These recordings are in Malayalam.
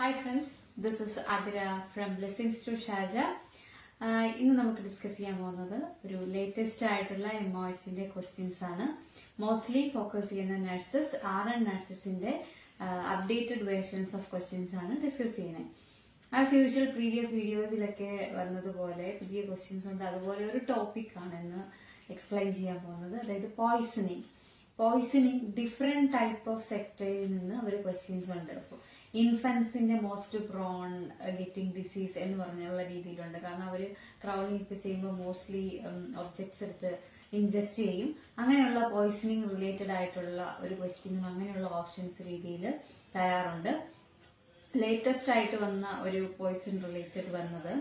Hi friends this is Athira from blessings to Shaja ഇന്ന് നമുക്ക് ഡിസ്കസ് ചെയ്യാൻ പോകുന്നത് ഒരു ലേറ്റസ്റ്റ് ആയിട്ടുള്ള എം ഒ എച്ചിന്റെ ക്വസ്റ്റ്യൻസ് ആണ്. മോസ്റ്റ്ലി ഫോക്കസ് ചെയ്യുന്ന നഴ്സസ് ആർ എൻ നഴ്സസിന്റെ അപ്ഡേറ്റഡ് വേർഷൻസ് ഓഫ് ക്വസ്റ്റ്യൻസ് ആണ് ഡിസ്കസ് ചെയ്യുന്നത്. ആസ് യൂഷ്വൽ പ്രീവിയസ് വീഡിയോസിലൊക്കെ വന്നതുപോലെ പുതിയ ക്വസ്റ്റ്യൻസ് ഉണ്ട്. അതുപോലെ ഒരു ടോപ്പിക് ആണ് ഇന്ന് എക്സ്പ്ലെയിൻ ചെയ്യാൻ പോകുന്നത്. അതായത് poisoning poisoning different type of സെക്ടറിൽ നിന്ന് അവർ ക്വസ്റ്റ്യൻസ് ഉണ്ട്. ഇൻഫൻസിന്റെ മോസ്റ്റ് പ്രോൺ ഗെറ്റിംഗ് ഡിസീസ് എന്ന് പറഞ്ഞുള്ള രീതിയിലുണ്ട്. കാരണം അവർ ക്രൗളിംഗ് ഒക്കെ ചെയ്യുമ്പോൾ മോസ്റ്റ്ലി ഒബ്ജക്ട്സ് എടുത്ത് ഇൻജസ്റ്റ് ചെയ്യും. അങ്ങനെയുള്ള പോയ്സണിങ് റിലേറ്റഡ് ആയിട്ടുള്ള ഒരു ക്വസ്റ്റ്യനും അങ്ങനെയുള്ള ഓപ്ഷൻസ് രീതിയിൽ തയ്യാറുണ്ട്. ലേറ്റസ്റ്റ് ആയിട്ട് വന്ന ഒരു പോയിസൺ റിലേറ്റഡ് വന്നത്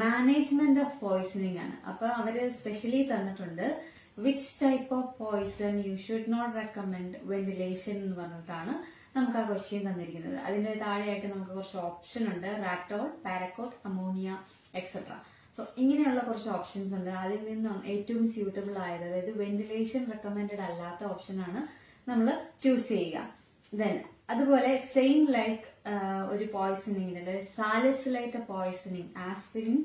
മാനേജ്മെന്റ് ഓഫ് പോയിസണിങ് ആണ്. അപ്പൊ അവർ സ്പെഷ്യലി തന്നിട്ടുണ്ട്. Which type of poison you should not recommend ventilation എന്ന് പറഞ്ഞിട്ടാണ് നമുക്ക് ആ ക്വസ്റ്റ്യൻ തന്നിരിക്കുന്നത്. അതിന്റെ താഴെയായിട്ട് നമുക്ക് കുറച്ച് ഓപ്ഷൻ ഉണ്ട്. Ratol paraquat ammonia etcetera so ഇങ്ങനെയുള്ള കുറച്ച് ഓപ്ഷൻസ് ഉണ്ട്. അതിൽ നിന്നും ഏറ്റവും സ്യൂട്ടബിൾ ആയത് അതായത് വെന്റിലേഷൻ റെക്കമെൻഡ് അല്ലാത്ത ഓപ്ഷനാണ് നമ്മൾ ചൂസ് ചെയ്യുക. ദെൻ അതുപോലെ സെയിം ലൈക്ക് ഒരു പോയ്സണിങ് അതായത് സാലിസിലൈറ്റ് പോയ്സണിങ് ആസ്പിരിൻ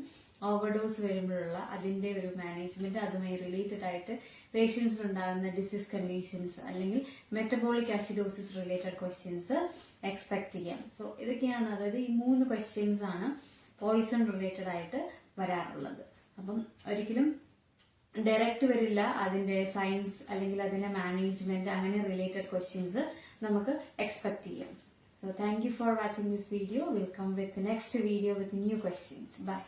ഓവർഡോസ് വരുമ്പോഴുള്ള അതിന്റെ ഒരു മാനേജ്മെന്റ് അതുമായി റിലേറ്റഡ് ആയിട്ട് പേഷ്യൻസിനുണ്ടാകുന്ന ഡിസീസ് കണ്ടീഷൻസ് അല്ലെങ്കിൽ metabolic acidosis related questions expect ചെയ്യാം. സോ ഇതൊക്കെയാണ് അതായത് ഈ മൂന്ന് ക്വസ്റ്റ്യൻസ് ആണ് പോയിസൺ റിലേറ്റഡ് ആയിട്ട് വരാറുള്ളത്. അപ്പം ഒരിക്കലും ഡയറക്റ്റ് വരില്ല. അതിന്റെ സയൻസ് അല്ലെങ്കിൽ അതിന്റെ മാനേജ്മെന്റ് അങ്ങനെ റിലേറ്റഡ് ക്വസ്റ്റ്യൻസ് നമുക്ക് എക്സ്പെക്ട് ചെയ്യാം. So thank you for watching this video will come with next video with new questions bye